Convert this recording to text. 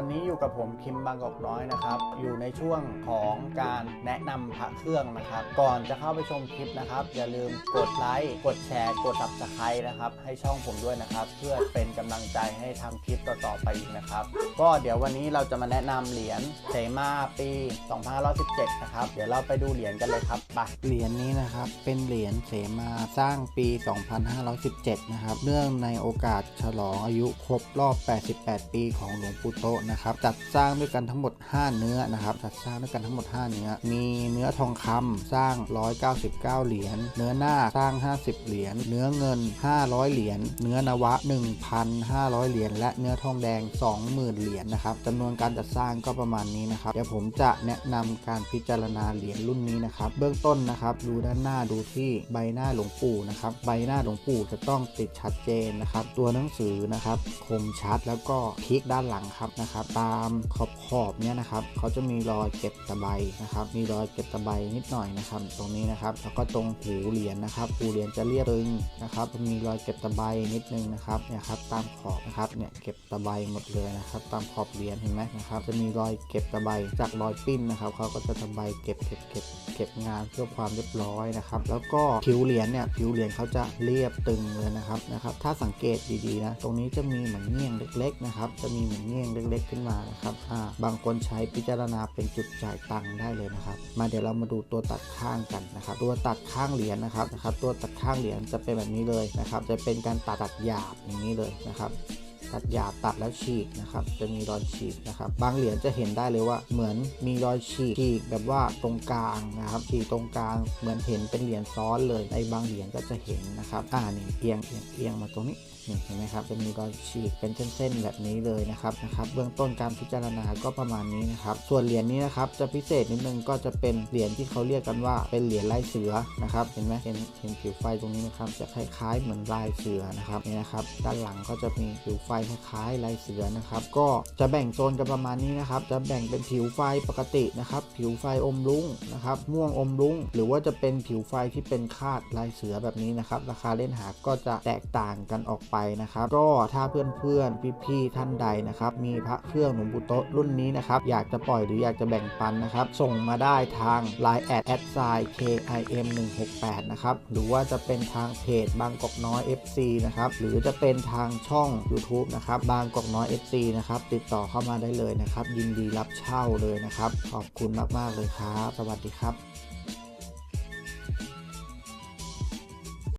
วันนี้อยู่กับผมคิมบางกอกน้อยนะครับ อยู่ในช่วงของการแนะนำพระเครื่องนะครับ ก่อนจะเข้าไปชมคลิปนะครับ อย่าลืมกดไลค์กดแชร์ กด subscribe นะครับ ให้ช่องผมด้วยนะครับ เพื่อเป็นกำลังใจให้ทำคลิปต่อๆไปอีกนะครับ ก็เดี๋ยววันนี้เราจะมาแนะนำเหรียญเสมาปี 2517 นะครับ เดี๋ยวเราไปดูเหรียญกันเลยครับไปเหรียญนี้นะครับเป็นเหรียญเสมาสร้างปี 2517 นะครับเนื่องในโอกาสฉลองอายุครบรอบ 88 ปีของหลวงปู่โตนะครับจัดสร้างด้วยกันทั้งหมด 5 เนื้อนะครับจัดสร้างด้วยกันทั้งหมด 5 เนื้อ มีเนื้อทองคำสร้าง 199 เหรียญเนื้อหน้าสร้าง 50 เหรียญเนื้อเงิน 500 เหรียญเนื้อนวะ 1,500 เหรียญและเนื้อทองแดง 20,000 เหรียญนะครับจำนวนการจัดสร้างก็ประมาณนี้นะครับเดี๋ยวผมจะแนะนำการพิจารณาเหรียญรุ่นนี้นะครับเบื้องต้นนะครับดูด้านหน้าดูที่ใบหน้าหลวงปู่นะครับใบหน้าหลวงปู่จะต้องติดชัดเจนนะครับตัวหนังสือนะครับคมชัดแล้วก็พลิกด้านหลังครับนะครับตามขอบขอบเนี่ยนะครับเขาจะมีรอยเก็บตะไบนะครับ มีรอยเก็บตะไบนิดหน่อยนะครับ ตรงนี้นะครับ แล้วก็ตรงหูเหรียญนะครับหูเหรียญจะเรียบตึงนะครับ มีรอยเก็บตะไบนิดนึงนะครับเนี่ยครับตามขอบนะครับเนี่ยเก็บตะไบหมดเลยนะครับ ตามขอบเหรียญเห็นไหมนะครับจะมีรอยเก็บตะไบจากรอยปิ้นนะครับเขาก็จะตะไบเก็บเก็บเก็บเก็บงานเพื่อความเรียบร้อยนะครับ แล้วก็ผิวเหรียญเนี่ยผิวเหรียญเขาจะเรียบตึงเลยนะครับนะครับ ถ้าสังเกตดีๆนะตรงนี้จะมีเหมือนเงี้ยงเล็ก ๆ นะครับ จะมีเหมือนเงี้ยงเล็กๆขึ้นมานะครับอ่าบางคนใช้พิจารณาเป็นจุดจ่ายตังค์ได้เลยนะครับ มาเดี๋ยวเรามาดูตัวตัดข้างกันนะครับ ตัวตัดข้างเหรียญนะครับนะครับ ตัวตัดข้างเหรียญจะเป็นแบบนี้เลยนะครับ จะเป็นการตัดตัดหยาบอย่างนี้เลยนะครับ ตัดหยาบตัดแล้วฉีกนะครับ จะมีรอยฉีกนะครับ บางเหรียญจะเห็นได้เลยว่าเหมือนมีรอยฉีกฉีกแบบว่าตรงกลางนะครับฉีกตรงกลางเหมือนเห็นเป็นเหรียญซ้อนเลยในบางเหรียญก็จะเห็นนะครับ อ่านี่เอียงเอียงเอียงมาตรงนี้นี่เห็นไหมครับจะมีรอยฉีกเป็นเส้นๆแบบนี้เลยนะครับนะครับ เบื้องต้นการพิจารณาก็ประมาณนี้นะครับ ส่วนเหรียญนี้นะครับจะพิเศษนิดนึงก็จะเป็นเหรียญที่เขาเรียกกันว่าเป็นเหรียญลายเสือนะครับ เห็นไหมเห็นเห็นผิวไฟตรงนี้นะครับจะคล้ายๆเหมือนลายเสือนะครับนี่นะครับ ด้านหลังก็จะมีผิวไฟคล้ายๆลายเสือนะครับ ก็จะแบ่งโซนกันประมาณนี้นะครับ จะแบ่งเป็นผิวไฟปกตินะครับ ผิวไฟอมรุ้งนะครับ ม่วงอมรุ้ง หรือว่าจะเป็นผิวไฟที่เป็นคาดลายเสือแบบนี้นะครับ ราคาเล่นหาก็จะแตกต่างกันออกไปนะครับ ก็ถ้าเพื่อนๆพี่ๆท่านใดนะครับ มีพระเครื่องหลวงปู่โตะรุ่นนี้นะครับ อยากจะปล่อยหรืออยากจะแบ่งปันนะครับ ส่งมาได้ทาง Line แอดแอดไซ KIM 1 6 8นะครับ หรือว่าจะเป็นทางเพจบางกอกน้อย FC นะครับ หรือจะเป็นทางช่อง YouTube นะครับบางกอกน้อย FC นะครับติดต่อเข้ามาได้เลยนะครับ ยินดีรับเช่าเลยนะครับ ขอบคุณมาก ๆ เลยครับ สวัสดีครับ